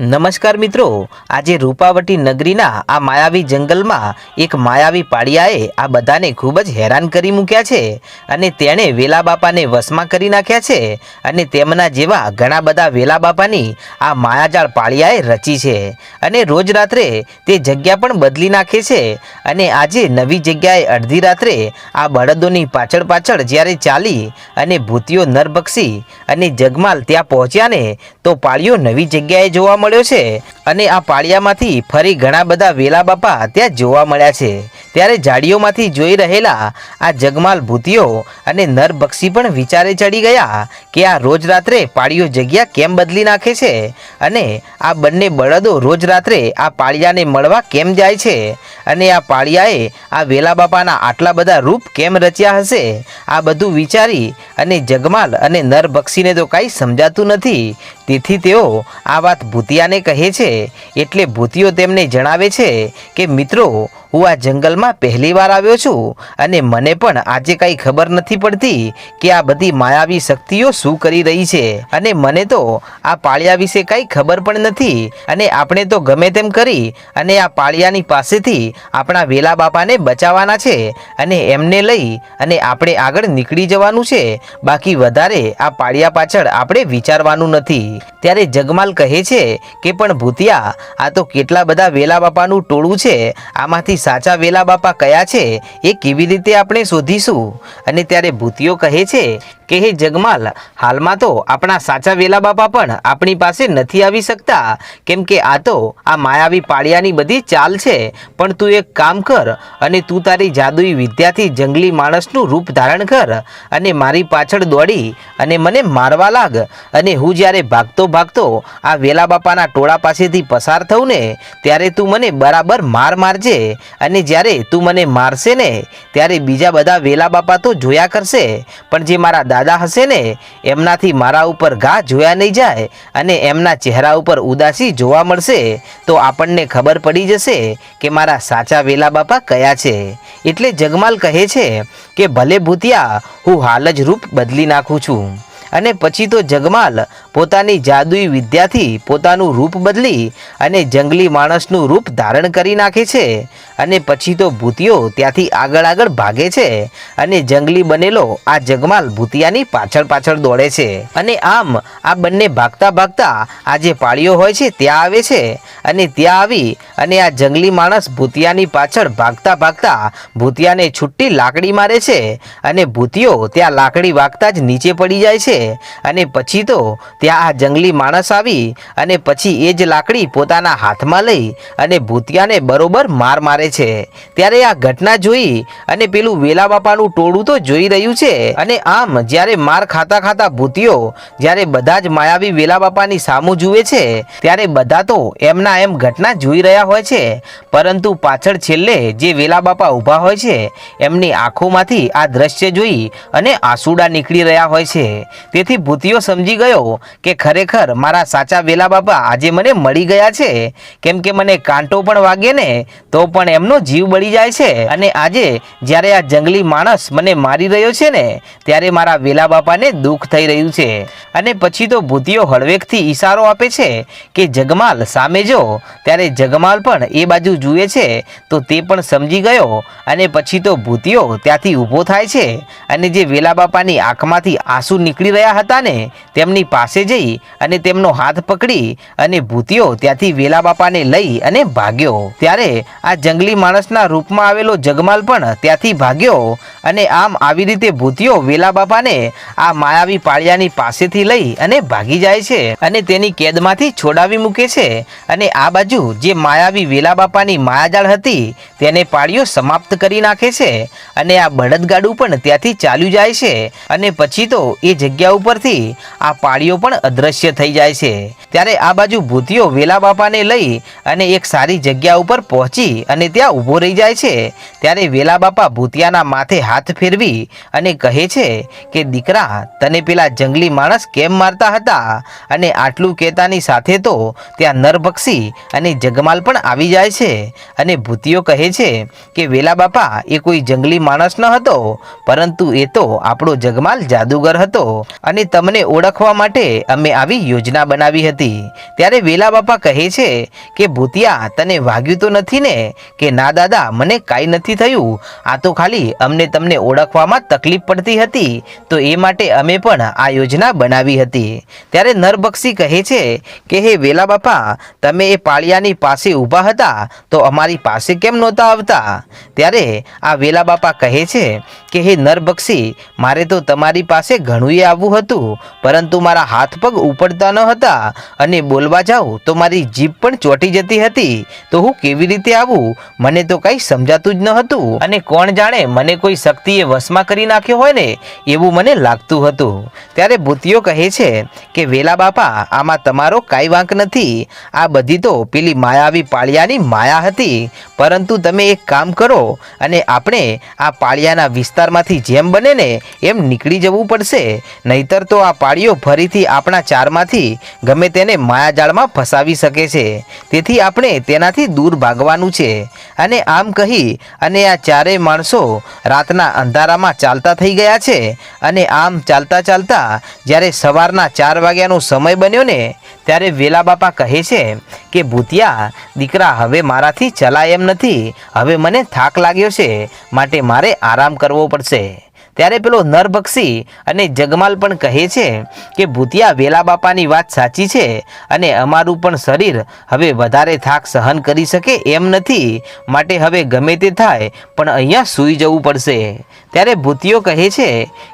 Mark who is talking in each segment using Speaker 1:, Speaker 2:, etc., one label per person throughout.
Speaker 1: નમસ્કાર મિત્રો, આજે રૂપાવટી નગરીના આ માયાવી જંગલમાં એક માયાવી પાળિયાએ આ બધાને ખૂબ જ હેરાન કરી મૂક્યા છે અને તેણે વેલા બાપાને વશમાં કરી નાખ્યા છે અને તેમના જેવા ઘણા બધા વેલા બાપાની આ માયાજાળ પાળિયાએ રચી છે અને રોજ રાત્રે તે જગ્યા પણ બદલી નાખે છે અને આજે નવી જગ્યાએ અડધી રાત્રે આ બળદોની પાછળ પાછળ જ્યારે ચાલી અને ભૂતિયો નરબક્ષી અને જગમાલ ત્યાં પહોંચ્યા ને તો પાળીઓ નવી જગ્યાએ જોવા મળ્યો છે અને આ પાળિયામાંથી ફરી ઘણા બધા વેલા બાપા ત્યાં જોવા મળ્યા છે. ત્યારે ઝાડીઓમાંથી જોઈ રહેલા આ જગમાલ ભૂતિયો અને નરબક્ષી પણ વિચારે ચડી ગયા કે આ રોજ રાત્રે પાળીઓ જગ્યા કેમ બદલી નાખે છે અને આ બંને બળદો રોજ રાત્રે આ પાળિયાને મળવા કેમ જાય છે અને આ પાળિયાએ આ વેલા બાપાના આટલા બધા રૂપ કેમ રચ્યા હશે? આ બધું વિચારી અને જગમાલ અને નરબક્ષીને તો કાંઈ સમજાતું નથી. તેથી તેઓ આ વાત ભૂતિયાને કહે છે, એટલે ભૂતિયો તેમને જણાવે છે કે, મિત્રો, હું આ જંગલમાં પહેલીવાર આવ્યો છું અને મને પણ આજે કાંઈ ખબર નથી પડતી કે આ બધી માયાવી શક્તિઓ શું કરી રહી છે. અને મને તો આ પાળિયા વિશે કાંઈ ખબર પણ નથી અને આપણે તો ગમે તેમ કરી અને આ પાળિયાની પાસેથી આપણા વેલા બાપાને બચાવવાના છે અને એમને લઈ અને આપણે આગળ નીકળી જવાનું છે. બાકી વધારે આ પાળિયા પાછળ આપણે વિચારવાનું નથી. ત્યારે જગમાલ કહે છે કે, પણ ભૂતિયા, આ તો કેટલા બધા વેલા બાપાનું ટોળું છે. આમાંથી સાચા વેલા બાપા કયા છે? એ કેવી રીતે આપણે શોધીશું? અને ત્યારે ભૂતિયો કહે છે કે, હે જગમાલ, હાલમાં તો આપણા સાચા વેલા બાપા પણ આપણી પાસે નથી આવી શકતા. કેમ કે આ તો આ માયાવી પાળિયાની બધી ચાલ છે. પણ તું એક કામ કર અને તું તારી જાદુઈ વિદ્યાથી જંગલી માણસનું રૂપ ધારણ કર અને મારી પાછળ દોડી અને મને મારવા લાગ. અને હું જ્યારે ભાગતો ભાગતો આ વેલા બાપાના ટોળા પાસેથી પસાર થઉં ને, ત્યારે તું મને બરાબર માર મારજે. અને જ્યારે તું મને મારશે ને, ત્યારે બીજા બધા વેલા બાપા તો જોયા કરશે. પણ જે મારા દાદા હશે ને, એમનાથી મારા ઉપર ઘા જોયા નહીં જાય અને એમના ચહેરા ઉપર ઉદાસી જોવા મળશે, તો આપણને ખબર પડી જશે કે મારા સાચા વેલા બાપા કયા છે. એટલે જગમાલ કહે છે કે ભલે ભૂતિયા, હું હાલ જ રૂપ બદલી નાખું છું. અને પછી તો જગમાલ પોતાની જાદુઈ વિદ્યાથી પોતાનું રૂપ બદલી અને જંગલી માણસનું રૂપ ધારણ કરી નાખે છે. અને પછી તો ભૂતિયો ત્યાંથી આગળ આગળ ભાગે છે અને જંગલી બનેલો આ જગમાલ ભૂતિયાની પાછળ પાછળ દોડે છે. અને આમ આ બંને ભાગતા ભાગતા આ જે પાળીઓ હોય છે ત્યાં આવે છે. અને ત્યાં આવી અને આ જંગલી માણસ ભૂતિયાની પાછળ ભાગતા ભાગતા ભૂતિયાને છુટ્ટી લાકડી મારે છે. અને ભૂતિયો ત્યાં લાકડી વાગતા જ નીચે પડી જાય છે. અને પછી તો ત્યાં આ જંગલી માણસ આવી અને પછી એ જ લાકડી પોતાના હાથમાં લઈ અને ભૂતિયાને બરોબર માર મારે છે. ત્યારે આ ઘટના જોઈ અને પેલું વેલા બાપાનું ટોળું તો જોઈ રહ્યું છે અને આમ જ્યારે માર ખાતા ખાતા ભૂતિયો જ્યારે બધા જ માયાવી વેલા બાપાની સામું જુએ છે, ત્યારે બધા તો એમના એમ ઘટના જોઈ રહ્યા હોય છે. પરંતુ પાછળ છેલ્લે જે વેલા બાપા ઊભા હોય છે, એમની આંખોમાંથી આ દ્રશ્ય જોઈ અને આંસુડા નીકળી રહ્યા હોય છે. તેથી ભૂતિયો સમજી ગયો કે ખરેખર મારા સાચા વેલા બાપા આજે મને મળી ગયા છે? કેમ કે મને કાંટો પણ વાગે ને, તો પણ એમનો જીવ બળી જાય છે. અને આજે જ્યારે આ જંગલી માણસ મને મારી રહ્યો છે ને, ત્યારે મારા વેલા બાપાને દુઃખ થઈ રહ્યું છે. અને પછી તો ભૂતિયો હળવેકથી ઈશારો આપે છે કે જગમાલ સામે જો, ત્યારે જગમાલ પણ એ બાજુ જુએ છે, તો તે પણ સમજી ગયો. અને પછી તો ભૂતિયો ત્યાંથી ઊભો થાય છે. અને જે વેલા બાપાની આંખમાંથી આંસુ નીકળી રહ્યા હતા ને, તેમની પાસે જઈ અને તેમનો હાથ પકડી અને ભૂતિયો ત્યાંથી વેલા બાપાને લઈ અને ભાગ્યો. ત્યારે આ જંગલી માણસના રૂપમાં આવેલો જગમાલ પણ ત્યાંથી ભાગ્યો અને આમ આવી રીતે ભૂતિયો વેલા બાપાને આ માયાવી પાળિયાની પાસેથી લઈ અને ભાગી જાય છે અને તેની કેદમાંથી છોડાવી મૂકે છે. અને આ બાજુ જે માયાવી વેલા બાપાની માયાજાળ હતી તેને પાળીઓ સમાપ્ત કરી નાખે છે અને આ બળદગાડું પણ ત્યાંથી ચાલ્યું જાય છે અને પછી તો એ જગ્યા ઉપરથી આ પાળીઓ પણ અદ્રશ્ય થઈ જાય છે. ત્યારે આ બાજુ ભૂતિયો વેલા બાપાને લઈ અને એક સારી જગ્યા ઉપર પહોંચી અને ત્યાં ઊભો રહી જાય છે. ત્યારે વેલા બાપા ભૂતિયાના માથે હાથ ફેરવી અને કહે છે કે, દીકરા, તને પેલા જંગલી માણસ કેમ મારતા હતા? અને આટલું કહેતાની સાથે તો ત્યાં નરભક્ષી અને જગમાલ પણ આવી જાય છે. અને ભૂતિયો કહે છે કે, વેલા બાપા, એ કોઈ જંગલી માણસ ન હતો, પરંતુ એ તો આપણો જગમાલ જાદુગર હતો અને તમને ઓળખવા માટે અમે આવી યોજના બનાવી હતી. ત્યારે વેલા બાપા કહે છે કે, ભૂતિયા, તને વાગ્યું તો નથી ને? કે ના દાદા, મને કાંઈ નથી થયું. આ તો ખાલી અમને તમને ઓળખવામાં તકલીફ પડતી હતી. તો એ માટે અમે પણ આ યોજના બનાવી હતી. ત્યારે નરબક્ષી કહે છે કે, હે વેલા બાપા, તમે એ પાળિયાની પાસે ઊભા હતા તો અમારી પાસે કેમ નહોતા આવતા? ત્યારે આ વેલા બાપા કહે છે કે, હે નરબક્ષી મારે તો તમારી પાસે ઘણુંય આવવું હતું, પરંતુ મારા હાથ પગ ઉપડતા ન હતા અને બોલવા જાઉં તો મારી જીભ પણ ચોંટી જતી હતી. તો હું કેવી રીતે આવું? મને તો કંઈ સમજાતું જ ન હતું. અને કોણ જાણે મને કોઈ શક્તિએ વશમાં કરી નાખ્યો હોય ને એવું મને લાગતું હતું. ત્યારે ભૂતિયો કહે છે કે, વેલા બાપા, આમાં તમારો કાંઈ વાંક નથી. આ બધી તો પેલી માયાવી પાળિયાની માયા હતી. પરંતુ તમે એક કામ કરો અને આપણે આ પાળિયાના વિસ્તારમાંથી જેમ બને ને એમ નીકળી જવું પડશે. નહીતર તો આ પાળીઓ ફરીથી આપણા ચારમાંથી ગમે તેને માયાજાળમાં ફસાવી શકે છે. તેથી આપણે તેનાથી દૂર ભાગવાનું છે. અને આમ કહી, અને આ ચારેય માણસો રાતના અંધારામાં ચાલતા થઈ ગયા છે. અને આમ ચાલતા ચાલતા જ્યારે સવારના ચાર વાગ્યાનો સમય બન્યો ને, ત્યારે વેલા બાપા કહે છે કે, ભૂતિયા, દીકરા, હવે મારાથી ચલાય એમ નથી. હવે મને થાક લાગ્યો છે. માટે મારે આરામ કરવો પડશે. ત્યારે પેલો નરભક્ષી અને જગમાલ પણ કહે છે કે ભૂતિયા વેલા બાપાની વાત સાચી છે અને અમારું પણ શરીર હવે વધારે થાક સહન કરી શકે એમ નથી. માટે હવે ગમે તે થાય, પણ અહીંયા સૂઈ જવું પડશે. ત્યારે ભૂતિયો કહે છે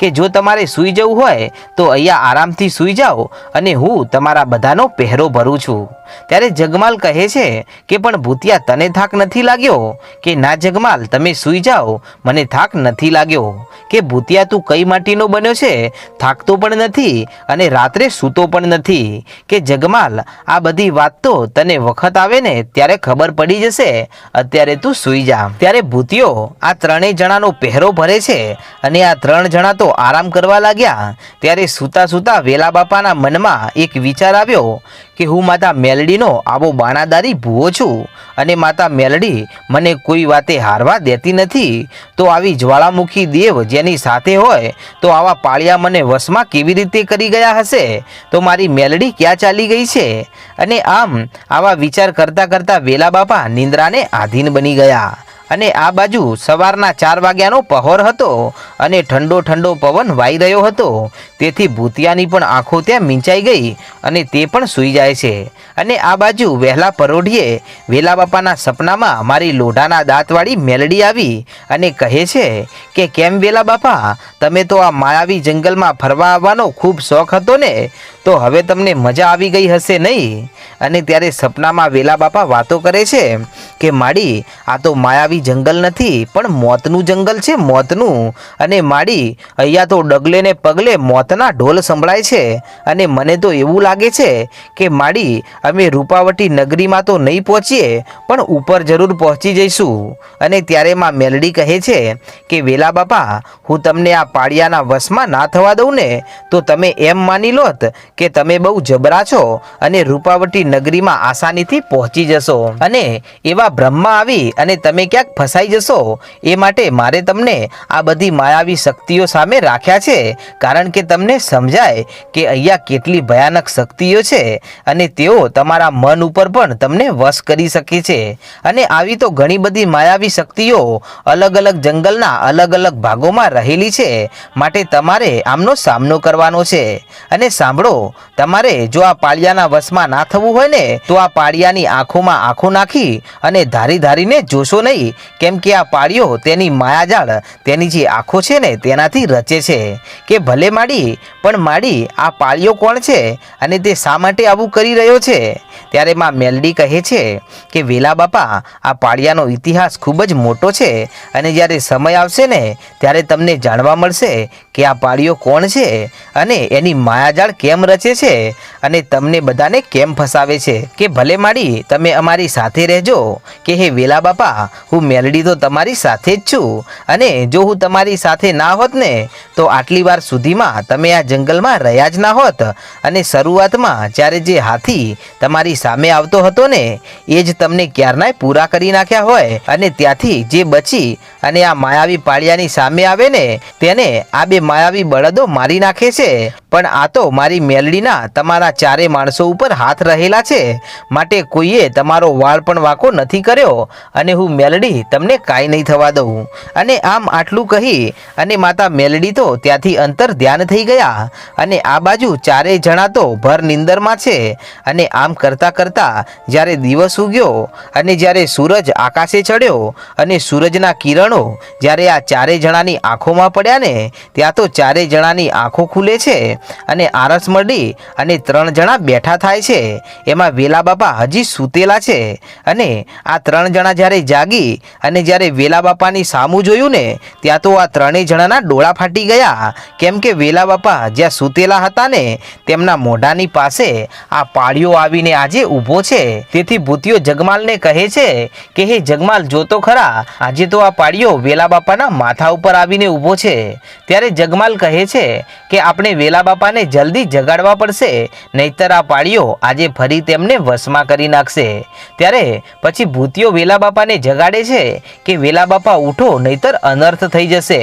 Speaker 1: કે જો તમારે સૂઈ જવું હોય, તો અહીંયા આરામથી સૂઈ જાઓ અને હું તમારા બધાનો પહેરો ભરું છું. ત્યારે જગમાલ કહે છે કે પણ ભૂતિયા તને થાક નથી લાગ્યો? કે ના જગમાલ, તમે સૂઈ જાઓ, મને થાક નથી લાગ્યો. કે ભૂતિયા તું કઈ માટીનો બન્યો છે? થાકતો પણ નથી અને રાત્રે સૂતો પણ નથી. કે જગમાલ, આ બધી વાત તો તને વખત આવે ને ત્યારે ખબર પડી જશે. અત્યારે તું સૂઈ જા. ત્યારે ભૂતિયો આ ત્રણેય જણાનો પહેરો ભરે છે અને આ ત્રણ જણા તો આરામ કરવા લાગ્યા. ત્યારે સૂતા સૂતા વેલા બાપાના મનમાં એક વિચાર આવ્યો કે હું માતા મેલડીનો આવો બાણાદારી ભૂવો છું અને માતા મેલડી મને કોઈ વાતે હારવા દેતી નથી, તો આવી જ્વાળામુખી દેવ જેની સાથે હોય, તો આવા પાળિયા મને વશમાં કેવી રીતે કરી ગયા હશે? તો મારી મેલડી ક્યાં ચાલી ગઈ છે? અને આમ આવા વિચાર કરતાં કરતાં વેલા બાપા નિંદ્રાને આધીન બની ગયા. અને આ બાજુ સવારના ચાર વાગ્યાનો પહોર હતો અને ઠંડો ઠંડો પવન વાઈ રહ્યો હતો. તેથી ભૂતિયાની પણ આંખો ત્યાં મીંચાઈ ગઈ અને તે પણ સૂઈ જાય છે. અને આ બાજુ વહેલા પરોઢીએ વેલા બાપાના સપનામાં મારી લોઢાના દાંતવાળી મેલડી આવી અને કહે છે કે, કેમ વેલા બાપા? તમે તો આ માયાવી જંગલમાં ફરવા આવવાનો ખૂબ શોખ હતો ને? તો હવે તમને મજા આવી ગઈ હશે નહીં? અને ત્યારે સપનામાં વેલા બાપા વાતો કરે છે કે, માડી, આ તો માયાવી જંગલ નથી, પણ મોતનું જંગલ છે મોતનું. અને માડી, અહીંયા તો ડગલે ને પગલે મોતના ઢોલ સંભળાય છે. અને મને તો એવું લાગે છે કે માડી, અમે રૂપાવટી નગરીમાં તો નહીં પહોંચીએ, પણ ઉપર જરૂર પહોંચી જઈશું. અને ત્યારે માં મેલડી કહે છે કે, વેલા બાપા, હું તમને આ પાળિયાના વશમાં ના થવા દઉં ને, તો તમે એમ માની લોત કે તમે બહુ જબરા છો અને રૂપાવટી નગરીમાં આસાનીથી પહોંચી જશો. અને એવા બ્રહ્મા આવી અને તમે ક્યાંક ફસાઈ જશો, એ માટે મારે તમને આ બધી માયાવી શક્તિઓ સામે રાખ્યા છે, કારણ કે તમને સમજાય કે અહીંયા કેટલી ભયાનક શક્તિઓ છે અને તેઓ તમારા મન ઉપર પણ તમને વશ કરી શકે છે. અને આવી તો ઘણી બધી માયાવી શક્તિઓ અલગ અલગ જંગલના અલગ અલગ ભાગોમાં રહેલી છે, માટે તમારે આમનો સામનો કરવાનો છે. અને સાંભળો, તમારે જો આ પાળિયાના વશમાં ના થવું હોય ને, તો આ પાળિયાની આંખોમાં આંખો નાખી અને ધારી ધારીને જોશો નહીં કેમ કે આ પાળીઓ તેની માયાજાળ, તેની જે આંખો છે ને, તેનાથી રચે છે. કે ભલે માડી, પણ માડી, આ પાળીઓ કોણ છે? અને તે શા માટે આવું કરી રહ્યો છે? ત્યારે માં મેલડી કહે છે કે, વેલા બાપા, આ પાળિયાનો ઇતિહાસ ખૂબ જ મોટો છે. અને જ્યારે સમય આવશે ને, ત્યારે તમને જાણવા મળશે કે આ પાળીઓ કોણ છે અને એની માયાજાળ કેમ રચે છે અને તમને બધાને કેમ ફસાવે છે. કે ભલે માડી, તમે અમારી સાથે રહેજો. કે હે વેલા બાપા, હું મેલડી તો તમારી સાથે જ છું. અને જો હું તમારી સાથે ના હોત ને, તો આટલી વાર સુધીમાં તમે આ જંગલમાં રહ્યા જ ના હોત. અને શરૂઆતમાં જ્યારે જે હાથી તમારી સામે આવતો હતો ને, એ જ તમને ક્યારનાય પૂરા કરી નાખ્યા હોય. અને ત્યાંથી જે બચી અને આ માયાવી પાળિયાની સામે આવે ને, તેને આ બે માયાવી બળદો મારી નાખે છે. પણ આ તો મારી મેલડીના તમારા ચારે માણસો ઉપર હાથ રહેલા છે. માટે કોઈએ તમારો વાળ પણ વાંકો નથી કર્યો અને હું મેલડી તમને કાંઈ નહીં થવા દઉં. અને આમ આટલું કહી અને માતા મેલડી તો ત્યાંથી અંતર ધ્યાન થઈ ગયા અને આ બાજુ ચારેય જણા તો ભર નિંદરમાં છે. અને આમ કરતાં કરતાં જ્યારે દિવસ ઉગ્યો અને જ્યારે સૂરજ આકાશે ચડ્યો અને સૂરજના કિરણો જ્યારે આ ચારેય જણાની આંખોમાં પડ્યા ને, ત્યાં તો ચારેય જણાની આંખો ખુલે છે. અને આરસ મળી અને ત્રણ જણા બેઠા થાય છે. એમાં વેલા બાપા હજી સૂતેલા છે અને આ ત્રણ જણા જ્યારે જાગી અને જ્યારે વેલા બાપાની સામું જોયું ને, ત્યાં તો આ ત્રણેય જણાના ડોળા ફાટી ગયા. કેમ કે વેલા બાપા જ્યાં સૂતેલા હતા ને, તેમના મોઢાની પાસે આ પાળીઓ આવીને આજે ઊભો છે. તેથી ભૂતિયો જગમાલને કહે છે કે, હે જગમાલ જોતો ખરા, આજે તો આ પાળીઓ વેલા બાપાના માથા ઉપર આવીને ઊભો છે. ત્યારે જગમાલ કહે છે કે, આપણે વેલા બાપાને જલ્દી જગાડવા પડશે, નહીતર આ પાળીઓ આજે ફરી તેમને વશમાં કરી નાખશે. ત્યારે પછી ભૂતિયો વેલા બાપાને જગાડે છે કે વેલા બાપા ઉઠો, નહીતર અનર્થ થઈ જશે.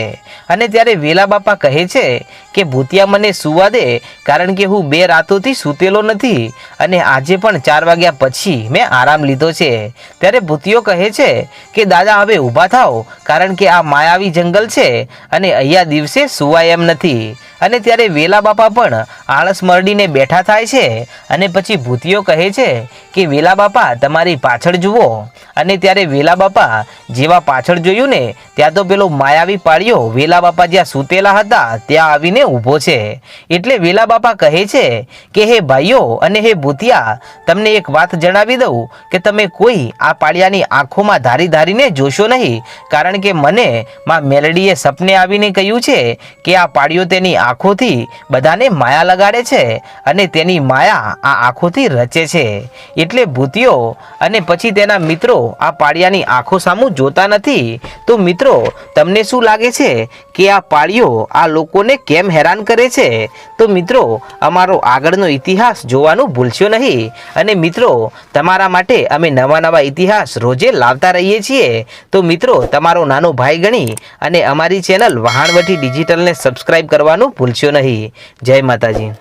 Speaker 1: અને ત્યારે વેલા બાપા કહે છે કે, ભૂતિયા મને સુવા દે, કારણ કે હું બે રાતોથી સૂતેલો નથી અને આજે પણ ચાર વાગ્યા પછી મેં આરામ લીધો છે. ત્યારે ભૂતિયો કહે છે કે, દાદા, હવે ઊભા થાઓ, કારણ કે આ માયાવી જંગલ છે અને અહીંયા દિવસે સુવાય એમ નથી. અને ત્યારે વેલા બાપા પણ આળસ મરડીને બેઠા થાય છે અને પછી ભૂતિયો કહે છે કે, વેલા બાપા, તમારી પાછળ જુઓ. અને ત્યારે વેલા બાપા જેવા પાછળ જોયું ને, ત્યાં તો પેલો માયાવી પાળ્યો વેલા બાપા જ્યાં સૂતેલા હતા, ત્યાં આવીને ઊભો છે. એટલે વેલા બાપા કહે છે કે, હે ભાઈઓ અને હે ભૂતિયા, તમને એક વાત જણાવી દઉં કે, તમે કોઈ આ પાળિયાની આંખોમાં ધારી ધારીને જોશો નહીં. કારણ કે મને માં મેલડીએ સપને આવીને કહ્યું છે કે, આ પાળિયો તેની આંખોથી બધાને માયા લગાડે છે અને તેની માયા આ આંખોથી રચે છે. એટલે ભૂતિઓ અને પછી તેના મિત્રો આ પાળિયાની આંખો સામું જોતા નથી. તો મિત્રો, તમને શું લાગે છે કે આ પાળીઓ આ લોકોને કેમ હેરાન કરે છે? તો મિત્રો, અમારો આગળનો ઇતિહાસ જોવાનું ભૂલશો નહીં. અને મિત્રો, તમારા માટે અમે નવા નવા ઇતિહાસ રોજે લાવતા રહીએ છીએ. તો મિત્રો, તમારો નાનો ભાઈ ગણી અને અમારી ચેનલ વહાણવટી ડિજિટલને સબસ્ક્રાઈબ કરવાનું ભૂલશો નહીં. જય માતાજી.